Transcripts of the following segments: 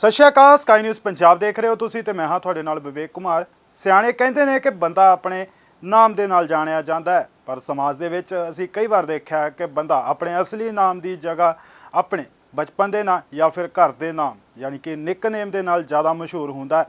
ਸਤਿ ਸ਼੍ਰੀ ਅਕਾਲ sky news Punjab ਦੇਖ ਰਹੇ ਹੋ ਤੁਸੀਂ ਤੇ ਮੈਂ ਹਾਂ ਤੁਹਾਡੇ ਨਾਲ ਵਿਵੇਕ ਕੁਮਾਰ। ਸਿਆਣੇ ਕਹਿੰਦੇ ਨੇ ਕਿ ਬੰਦਾ ਆਪਣੇ ਨਾਮ ਦੇ ਨਾਲ ਜਾਣਿਆ ਜਾਂਦਾ ਹੈ, ਪਰ ਸਮਾਜ ਦੇ ਵਿੱਚ ਅਸੀਂ ਕਈ ਵਾਰ ਦੇਖਿਆ ਕਿ ਬੰਦਾ ਆਪਣੇ ਅਸਲੀ ਨਾਮ ਦੀ ਜਗ੍ਹਾ ਆਪਣੇ ਬਚਪਨ ਦੇ ਨਾਂ ਜਾਂ ਫਿਰ ਘਰ ਦੇ ਨਾਮ, ਯਾਨੀ ਕਿ ਨਿਕਨੇਮ ਦੇ ਨਾਲ ਜ਼ਿਆਦਾ ਮਸ਼ਹੂਰ ਹੁੰਦਾ ਹੈ।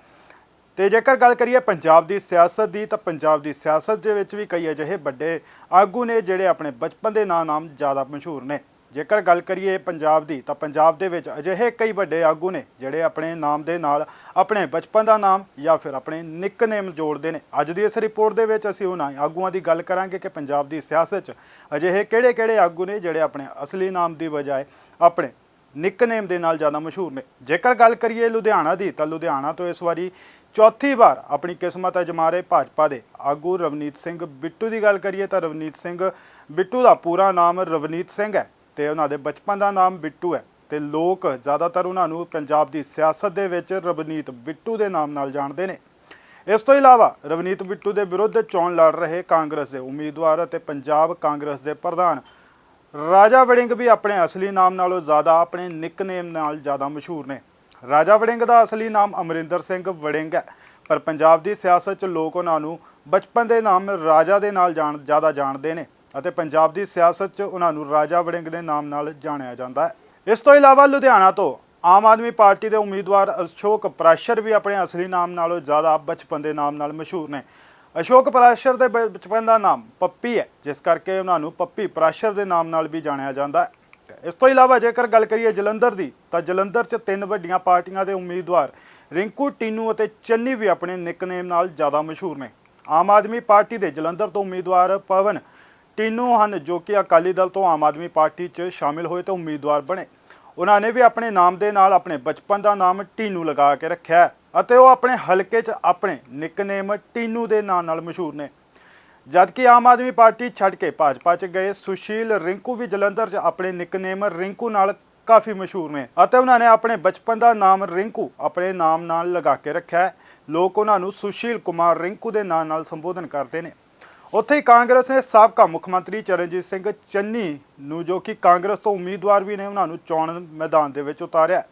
ਤੇ ਜੇਕਰ ਗੱਲ ਕਰੀਏ ਪੰਜਾਬ ਦੀ ਸਿਆਸਤ ਦੀ, ਤਾਂ ਪੰਜਾਬ ਦੀ ਸਿਆਸਤ ਦੇ ਵਿੱਚ ਵੀ ਕਈ ਅਜਿਹੇ ਵੱਡੇ ਆਗੂ ਨੇ ਜਿਹੜੇ ਆਪਣੇ ਬਚਪਨ ਦੇ ਨਾਂ ਨਾਮ ਜ਼ਿਆਦਾ ਮਸ਼ਹੂਰ ਨੇ। ਜੇਕਰ ਗੱਲ ਕਰੀਏ ਪੰਜਾਬ ਦੀ, ਤਾਂ ਪੰਜਾਬ ਦੇ ਵਿੱਚ ਅਜਿਹੇ ਕਈ ਵੱਡੇ ਆਗੂ ਨੇ ਜਿਹੜੇ ਆਪਣੇ ਨਾਮ ਦੇ ਨਾਲ ਆਪਣੇ ਬਚਪਨ ਦਾ ਨਾਮ ਜਾਂ ਫਿਰ ਆਪਣੇ ਨਿਕਨੇਮ ਜੋੜਦੇ ਨੇ। ਅੱਜ ਦੀ ਇਸ ਰਿਪੋਰਟ ਦੇ ਵਿੱਚ ਅਸੀਂ ਉਹਨਾਂ ਆਗੂਆਂ ਦੀ ਗੱਲ ਕਰਾਂਗੇ ਕਿ ਪੰਜਾਬ ਦੀ ਸਿਆਸਤ 'ਚ ਅਜਿਹੇ ਕਿਹੜੇ-ਕਿਹੜੇ ਆਗੂ ਨੇ ਜਿਹੜੇ ਆਪਣੇ ਅਸਲੀ ਨਾਮ ਦੀ ਬਜਾਏ ਆਪਣੇ ਨਿਕਨੇਮ ਦੇ ਨਾਲ ਜ਼ਿਆਦਾ ਮਸ਼ਹੂਰ ਨੇ। ਜੇਕਰ ਗੱਲ ਕਰੀਏ ਲੁਧਿਆਣਾ ਦੀ, ਤਾਂ ਲੁਧਿਆਣਾ ਤੋਂ ਇਸ ਵਾਰੀ ਚੌਥੀ ਵਾਰ ਆਪਣੀ ਕਿਸਮਤ ਅਜਮਾ ਰਹੇ ਭਾਜਪਾ ਦੇ ਆਗੂ ਰਵਨੀਤ ਸਿੰਘ ਬਿੱਟੂ ਦੀ ਗੱਲ ਕਰੀਏ, ਤਾਂ ਰਵਨੀਤ ਸਿੰਘ ਬਿੱਟੂ ਦਾ ਪੂਰਾ ਨਾਮ ਰਵਨੀਤ ਸਿੰਘ ਹੈ। ਤੇ ਉਹਨਾਂ ਦੇ ਬਚਪਨ ਦਾ ਨਾਮ ਬਿੱਟੂ ਹੈ ਤੇ ਲੋਕ ਜ਼ਿਆਦਾਤਰ ਉਹਨਾਂ ਨੂੰ ਪੰਜਾਬ ਦੀ ਸਿਆਸਤ ਦੇ ਵਿੱਚ ਰਵਨੀਤ ਬਿੱਟੂ ਦੇ ਨਾਮ ਨਾਲ ਜਾਣਦੇ ਨੇ। ਇਸ ਤੋਂ ਇਲਾਵਾ ਰਵਨੀਤ ਬਿੱਟੂ ਦੇ ਵਿਰੁੱਧ ਚੋਣ ਲੜ ਰਹੇ ਕਾਂਗਰਸ ਦੇ ਉਮੀਦਵਾਰ ਅਤੇ ਪੰਜਾਬ ਕਾਂਗਰਸ ਦੇ ਪ੍ਰਧਾਨ ਰਾਜਾ ਵੜਿੰਗ ਵੀ ਆਪਣੇ ਅਸਲੀ ਨਾਮ ਨਾਲੋਂ ਜ਼ਿਆਦਾ ਆਪਣੇ ਨਿਕਨੇਮ ਨਾਲ ਜ਼ਿਆਦਾ ਮਸ਼ਹੂਰ ਨੇ। ਰਾਜਾ ਵੜਿੰਗ ਦਾ ਅਸਲੀ ਨਾਮ ਅਮਰਿੰਦਰ ਸਿੰਘ ਵੜਿੰਗ ਹੈ, ਪਰ ਪੰਜਾਬ ਦੀ ਸਿਆਸਤ 'ਚ ਲੋਕ ਉਹਨਾਂ ਨੂੰ ਬਚਪਨ ਦੇ ਨਾਮ ਰਾਜਾ ਦੇ ਨਾਲ ਜਾਣ, ਜ਼ਿਆਦਾ ਜਾਣਦੇ ਨੇ। ਅਤੇ ਪੰਜਾਬ ਦੀ ਸਿਆਸਤ 'ਚ ਉਹਨਾਂ ਨੂੰ ਰਾਜਾ ਵੜਿੰਗ ਦੇ ਨਾਮ ਨਾਲ ਜਾਣਿਆ ਜਾਂਦਾ ਹੈ। ਇਸ ਤੋਂ ਇਲਾਵਾ ਲੁਧਿਆਣਾ ਤੋਂ ਆਮ ਆਦਮੀ ਪਾਰਟੀ ਦੇ ਉਮੀਦਵਾਰ ਅਸ਼ੋਕ ਪ੍ਰਾਸ਼ਰ ਵੀ ਆਪਣੇ ਅਸਲੀ ਨਾਮ ਨਾਲੋਂ ਜ਼ਿਆਦਾ ਬਚਪਨ ਦੇ ਨਾਮ ਨਾਲ ਮਸ਼ਹੂਰ ਨੇ। ਅਸ਼ੋਕ ਪ੍ਰਾਸ਼ਰ ਦੇ ਬ- ਬਚਪਨ ਦਾ ਨਾਮ ਪੱਪੀ ਹੈ, ਜਿਸ ਕਰਕੇ ਉਹਨਾਂ ਨੂੰ ਪੱਪੀ ਪ੍ਰਾਸ਼ਰ ਦੇ ਨਾਮ ਨਾਲ ਵੀ ਜਾਣਿਆ ਜਾਂਦਾ ਹੈ। ਇਸ ਤੋਂ ਇਲਾਵਾ ਜੇਕਰ ਗੱਲ ਕਰੀਏ ਜਲੰਧਰ ਦੀ, ਤਾਂ ਜਲੰਧਰ 'ਚ ਤਿੰਨ ਵੱਡੀਆਂ ਪਾਰਟੀਆਂ ਦੇ ਉਮੀਦਵਾਰ ਰਿੰਕੂ, ਟੀਨੂ ਅਤੇ ਚੰਨੀ ਵੀ ਆਪਣੇ ਨਿਕਨੇਮ ਨਾਲ ਜ਼ਿਆਦਾ ਮਸ਼ਹੂਰ ਨੇ। ਆਮ ਆਦਮੀ ਪਾਰਟੀ ਦੇ ਜਲੰਧਰ ਤੋਂ ਉਮੀਦਵਾਰ ਪਵਨ ਟੀਨੂ ਹਨ ਜੋ ਕਿ ਅਕਾਲੀ ਦਲ ਤੋਂ ਆਮ ਆਦਮੀ ਪਾਰਟੀ 'ਚ ਸ਼ਾਮਿਲ ਹੋਏ ਤੇ ਉਮੀਦਵਾਰ ਬਣੇ। ਉਹਨਾਂ ਨੇ ਵੀ ਆਪਣੇ ਨਾਮ ਦੇ ਨਾਲ ਆਪਣੇ ਬਚਪਨ ਦਾ ਨਾਮ ਟੀਨੂ ਲਗਾ ਕੇ ਰੱਖਿਆ ਅਤੇ ਉਹ ਆਪਣੇ ਹਲਕੇ 'ਚ ਆਪਣੇ ਨਿਕਨੇਮ ਟੀਨੂ ਦੇ ਨਾਂ ਨਾਲ ਮਸ਼ਹੂਰ ਨੇ। ਜਦਕਿ ਆਮ ਆਦਮੀ ਪਾਰਟੀ ਛੱਡ ਕੇ ਭਾਜਪਾ 'ਚ ਗਏ, ਸੁਸ਼ੀਲ ਰਿੰਕੂ ਵੀ ਜਲੰਧਰ 'ਚ ਆਪਣੇ ਨਿਕਨੇਮ ਰਿੰਕੂ ਨਾਲ ਕਾਫੀ ਮਸ਼ਹੂਰ ਨੇ ਅਤੇ ਉਹਨਾਂ ਨੇ ਆਪਣੇ ਬਚਪਨ ਦਾ ਨਾਮ ਰਿੰਕੂ ਆਪਣੇ ਨਾਮ ਨਾਲ ਲਗਾ ਕੇ ਰੱਖਿਆ ਲੋਕ ਉਹਨਾਂ ਨੂੰ ਸੁਸ਼ੀਲ ਕੁਮਾਰ ਰਿੰਕੂ ਦੇ ਨਾਂ ਨਾਲ ਸੰਬੋਧਨ ਕਰਦੇ ਨੇ। ਉੱਥੇ ਹੀ ਕਾਂਗਰਸ ਨੇ ਸਾਬਕਾ ਮੁੱਖ ਮੰਤਰੀ ਚਰਨਜੀਤ ਸਿੰਘ ਚੰਨੀ ਨੂੰ ਜੋ ਕਿ ਕਾਂਗਰਸ ਤੋਂ ਉਮੀਦਵਾਰ ਵੀ ਨੇ, ਉਹਨਾਂ ਨੂੰ ਚੋਣ ਮੈਦਾਨ ਦੇ ਵਿੱਚ ਉਤਾਰਿਆ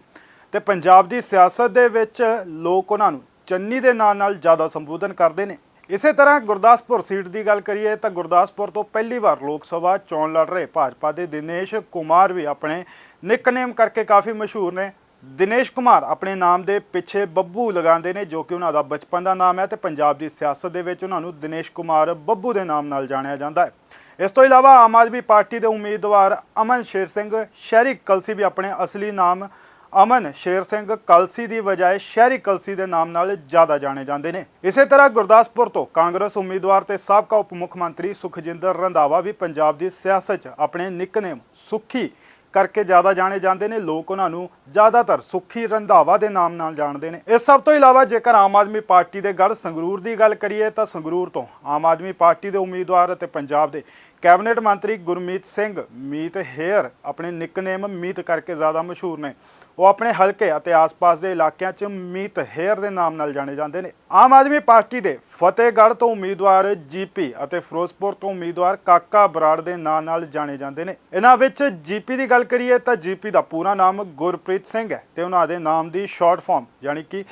ਤੇ ਪੰਜਾਬ ਦੀ ਸਿਆਸਤ ਦੇ ਵਿੱਚ ਲੋਕ ਉਹਨਾਂ ਨੂੰ ਚੰਨੀ ਦੇ ਨਾਂ ਨਾਲ ਜ਼ਿਆਦਾ ਸੰਬੋਧਨ ਕਰਦੇ ਨੇ। ਇਸੇ ਤਰ੍ਹਾਂ ਗੁਰਦਾਸਪੁਰ ਸੀਟ ਦੀ ਗੱਲ ਕਰੀਏ ਤਾਂ ਗੁਰਦਾਸਪੁਰ ਤੋਂ ਪਹਿਲੀ ਵਾਰ ਲੋਕ ਸਭਾ ਚੋਣ ਲੜ ਰਹੇ ਭਾਜਪਾ ਦੇ ਦਿਨੇਸ਼ ਕੁਮਾਰ ਵੀ ਆਪਣੇ ਨਿਕਨੇਮ ਕਰਕੇ ਕਾਫੀ ਮਸ਼ਹੂਰ ਨੇ। ਦਿਨੇਸ਼ ਕੁਮਾਰ ਆਪਣੇ ਨਾਮ ਦੇ ਪਿੱਛੇ ਬੱਬੂ ਲਗਾਉਂਦੇ ਨੇ ਜੋ ਕਿ ਉਹਨਾਂ ਦਾ ਬਚਪਨ ਦਾ ਨਾਮ ਹੈ ਤੇ ਪੰਜਾਬ ਦੀ ਸਿਆਸਤ ਦੇ ਵਿੱਚ ਉਹਨਾਂ ਨੂੰ ਦਿਨੇਸ਼ ਕੁਮਾਰ ਬੱਬੂ ਦੇ ਨਾਮ ਨਾਲ ਜਾਣਿਆ ਜਾਂਦਾ ਹੈ। ਇਸ ਤੋਂ ਇਲਾਵਾ ਆਮ ਆਦਮੀ ਪਾਰਟੀ ਦੇ ਉਮੀਦਵਾਰ ਅਮਨ ਸ਼ੇਰ ਸਿੰਘ, ਸ਼ਹਿਰੀ ਕਲਸੀ ਵੀ ਆਪਣੇ ਅਸਲੀ ਨਾਮ ਅਮਨ ਸ਼ੇਰ ਸਿੰਘ ਕਲਸੀ ਦੀ ਬਜਾਏ ਸ਼ਹਿਰੀ ਕਲਸੀ ਦੇ ਨਾਮ ਨਾਲ ਜ਼ਿਆਦਾ ਜਾਣੇ ਜਾਂਦੇ ਨੇ। ਇਸੇ ਤਰ੍ਹਾਂ ਗੁਰਦਾਸਪੁਰ ਤੋਂ ਕਾਂਗਰਸ ਉਮੀਦਵਾਰ ਤੇ ਸਾਬਕਾ ਉਪ ਮੁੱਖ ਮੰਤਰੀ ਸੁਖਜਿੰਦਰ ਰੰਧਾਵਾ ਵੀ ਪੰਜਾਬ ਦੀ ਸਿਆਸਤ 'ਚ ਆਪਣੇ ਨਿਕਨੇਮ ਸੁੱਖੀ ਕਰਕੇ ਜ਼ਿਆਦਾ ਜਾਣੇ ਜਾਂਦੇ ਨੇ, ਲੋਕ ਉਹਨਾਂ ਨੂੰ ਜ਼ਿਆਦਾਤਰ ਸੁਖੀ ਰੰਧਾਵਾ ਦੇ ਨਾਮ ਨਾਲ ਜਾਣਦੇ ਨੇ। ਇਸ ਸਭ ਤੋਂ ਇਲਾਵਾ ਜੇਕਰ ਆਮ ਆਦਮੀ ਪਾਰਟੀ ਦੇ ਗੜ ਸੰਗਰੂਰ ਦੀ ਗੱਲ ਕਰੀਏ, ਤਾਂ ਸੰਗਰੂਰ ਤੋਂ ਆਮ ਆਦਮੀ ਪਾਰਟੀ ਦੇ ਉਮੀਦਵਾਰ ਅਤੇ ਪੰਜਾਬ ਦੇ ਕੈਬਨਿਟ ਮੰਤਰੀ ਗੁਰਮੀਤ ਸਿੰਘ ਮੀਤ ਹੇਅਰ ਆਪਣੇ ਨਿਕਨੇਮ ਮੀਤ ਕਰਕੇ ਜ਼ਿਆਦਾ ਮਸ਼ਹੂਰ ਨੇ। ਉਹ ਆਪਣੇ ਹਲਕੇ ਅਤੇ ਆਸ-ਪਾਸ ਦੇ ਇਲਾਕਿਆਂ 'ਚ ਮੀਤ ਹੇਅਰ ਦੇ ਨਾਮ ਨਾਲ ਜਾਣੇ ਜਾਂਦੇ ਨੇ। ਆਮ ਆਦਮੀ ਪਾਰਟੀ ਦੇ ਫਤਿਹਗੜ੍ਹ ਤੋਂ ਉਮੀਦਵਾਰ ਜੀਪੀ ਅਤੇ ਫਿਰੋਜ਼ਪੁਰ ਤੋਂ ਉਮੀਦਵਾਰ ਕਾਕਾ ਬਰਾੜ ਦੇ ਨਾਂ ਨਾਲ ਜਾਣੇ ਜਾਂਦੇ ਨੇ। ਇਹਨਾਂ ਵਿੱਚ ਜੀਪੀ ਦੀ ਗੱਲ ਗੱਲ ਕਰੀਏ ਤਾਂ ਜੀਪੀ ਦਾ ਪੂਰਾ ਨਾਮ ਗੁਰਪ੍ਰੀਤ ਸਿੰਘ ਹੈ ਤੇ ਉਹਨਾਂ ਦੇ ਨਾਮ ਦੀ ਸ਼ਾਰਟ ਫਾਰਮ ਯਾਨੀ ਕਿ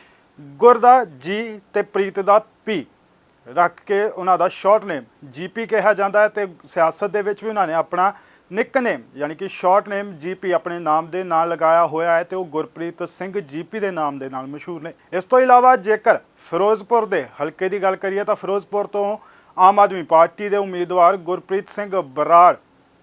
ਗੁਰ ਦਾ ਜੀ ਤੇ ਪ੍ਰੀਤ ਦਾ ਪੀ ਰੱਖ ਕੇ ਉਹਨਾਂ ਦਾ ਸ਼ਾਰਟ ਨੇਮ ਜੀਪੀ ਕਿਹਾ ਜਾਂਦਾ ਹੈ ਤੇ ਸਿਆਸਤ ਦੇ ਵਿੱਚ ਵੀ ਉਹਨਾਂ ਨੇ ਆਪਣਾ ਨਿਕਨੇਮ ਯਾਨੀ ਕਿ ਸ਼ਾਰਟ ਨੇਮ ਜੀਪੀ ਆਪਣੇ ਨਾਮ ਦੇ ਨਾਲ ਲਗਾਇਆ ਹੋਇਆ ਹੈ ਤੇ ਉਹ ਗੁਰਪ੍ਰੀਤ ਸਿੰਘ ਜੀਪੀ ਦੇ ਨਾਮ ਦੇ ਨਾਲ ਮਸ਼ਹੂਰ ਨੇ। ਇਸ ਤੋਂ ਇਲਾਵਾ ਜੇਕਰ ਫਿਰੋਜ਼ਪੁਰ ਦੇ ਹਲਕੇ ਦੀ ਗੱਲ ਕਰੀਏ ਤਾਂ ਫਿਰੋਜ਼ਪੁਰ ਤੋਂ ਆਮ ਆਦਮੀ ਪਾਰਟੀ ਦੇ ਉਮੀਦਵਾਰ ਗੁਰਪ੍ਰੀਤ ਸਿੰਘ ਬਰਾੜ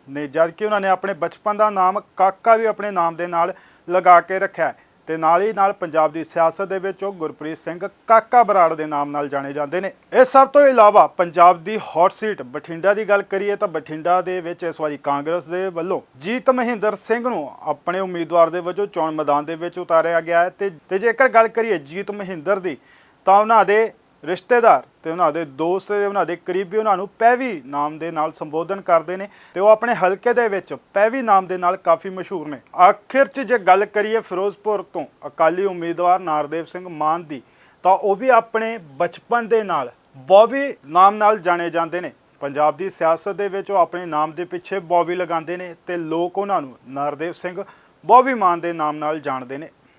ਨੇ, ਜਦਕਿ ਉਹਨਾਂ ਨੇ ਆਪਣੇ ਬਚਪਨ ਦਾ ਨਾਮ ਕਾਕਾ ਵੀ ਆਪਣੇ ਨਾਮ ਦੇ ਨਾਲ ਲਗਾ ਕੇ ਰੱਖਿਆ ਹੈ। ਤੇ ਨਾਲ ਹੀ ਨਾਲ ਪੰਜਾਬ ਦੀ ਸਿਆਸਤ ਦੇ ਵਿੱਚ ਉਹ ਗੁਰਪ੍ਰੀਤ ਸਿੰਘ ਕਾਕਾ ਬਰਾੜ ਦੇ ਨਾਮ ਨਾਲ ਜਾਣੇ ਜਾਂਦੇ ਨੇ। ਇਸ ਸਭ ਤੋਂ ਇਲਾਵਾ ਪੰਜਾਬ ਦੀ ਹੌਟ ਸੀਟ ਬਠਿੰਡਾ ਦੀ ਗੱਲ ਕਰੀਏ ਤਾਂ ਬਠਿੰਡਾ ਦੇ ਵਿੱਚ ਇਸ ਵਾਰੀ ਕਾਂਗਰਸ ਦੇ ਵੱਲੋਂ ਜੀਤ ਮਹਿੰਦਰ ਸਿੰਘ ਨੂੰ ਆਪਣੇ ਉਮੀਦਵਾਰ ਦੇ ਵਜੋਂ ਚੋਣ ਮੈਦਾਨ ਦੇ ਵਿੱਚ ਉਤਾਰਿਆ ਗਿਆ ਹੈ। ਤੇ ਤੇ ਜੇਕਰ ਗੱਲ ਕਰੀਏ ਜੀਤ ਮਹਿੰਦਰ ਦੀ, ਤਾਂ ਉਹਨਾਂ ਦੇ ਰਿਸ਼ਤੇਦਾਰ ਤੇ ਉਹਨਾਂ ਦੇ ਦੋਸਤ ਤੇ ਉਹਨਾਂ ਦੇ ਕਰੀਬੀ ਉਹਨਾਂ ਨੂੰ ਪੈਵੀ ਨਾਮ ਦੇ ਨਾਲ ਸੰਬੋਧਨ ਕਰਦੇ ਨੇ ਤੇ ਉਹ ਆਪਣੇ ਹਲਕੇ ਦੇ ਵਿੱਚ ਪੈਵੀ ਨਾਮ ਦੇ ਨਾਲ ਕਾਫੀ ਮਸ਼ਹੂਰ ਨੇ। ਆਖਿਰ 'ਚ ਜੇ ਗੱਲ ਕਰੀਏ ਫਿਰੋਜ਼ਪੁਰ ਤੋਂ ਅਕਾਲੀ ਉਮੀਦਵਾਰ ਨਾਰਦੇਵ ਸਿੰਘ ਮਾਨ ਦੀ, ਤਾਂ ਉਹ ਵੀ ਆਪਣੇ ਬਚਪਨ ਦੇ ਨਾਲ ਬੋਵੀ ਨਾਮ ਨਾਲ ਜਾਣੇ ਜਾਂਦੇ ਨੇ। ਪੰਜਾਬ ਦੀ ਸਿਆਸਤ ਦੇ ਵਿੱਚ ਉਹ ਆਪਣੇ ਨਾਮ ਦੇ ਪਿੱਛੇ ਬੋਵੀ ਲਗਾਉਂਦੇ ਨੇ ਤੇ ਲੋਕ ਉਹਨਾਂ ਨੂੰ ਨਾਰਦੇਵ ਸਿੰਘ ਬੋਵੀ ਮਾਨ ਦੇ ਨਾਮ ਨਾਲ ਜਾਣਦੇ ਨੇ।